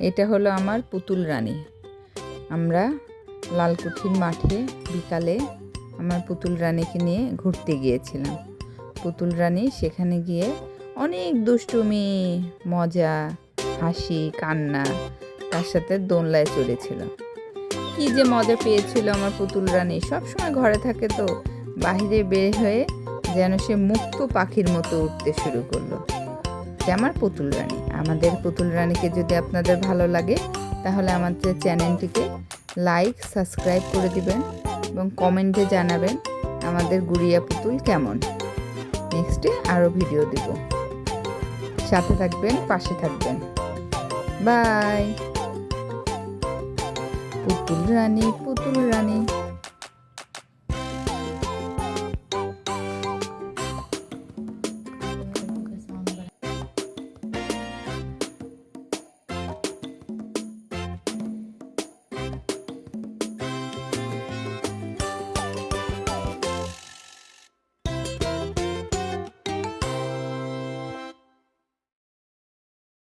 এটা হলো আমার পুতুল রানী। আমরা লালকুঠির মাঠে বিকালে আমার পুতুল রানীকে নিয়ে ঘুরতে গিয়েছিলাম। পুতুল রানী সেখানে গিয়ে অনেক দুষ্টুমি, মজা, হাসি, কান্না তার সাথে দোলনায় চড়েছিল। কি যে মজা পেয়েছিল আমার পুতুল রানী। সবসময় ঘরে থাকে তো বাইরে বের হয়ে যেন সে মুক্ত পাখির মতো উঠতে শুরু করল। আমার পুতুল রানী। আমাদের পুতুল রানীকে যদি আপনাদের ভালো লাগে, তাহলে আমাদের চ্যানেলটিকে লাইক, সাবস্ক্রাইব করে দিবেন এবং কমেন্টে জানাবেন আমাদের গুড়িয়া পুতুল কেমন। নেক্সটে আরও ভিডিও দিব। সাথে থাকবেন, পাশে থাকবেন। বাই। পুতুল রানী পুতুল রানী।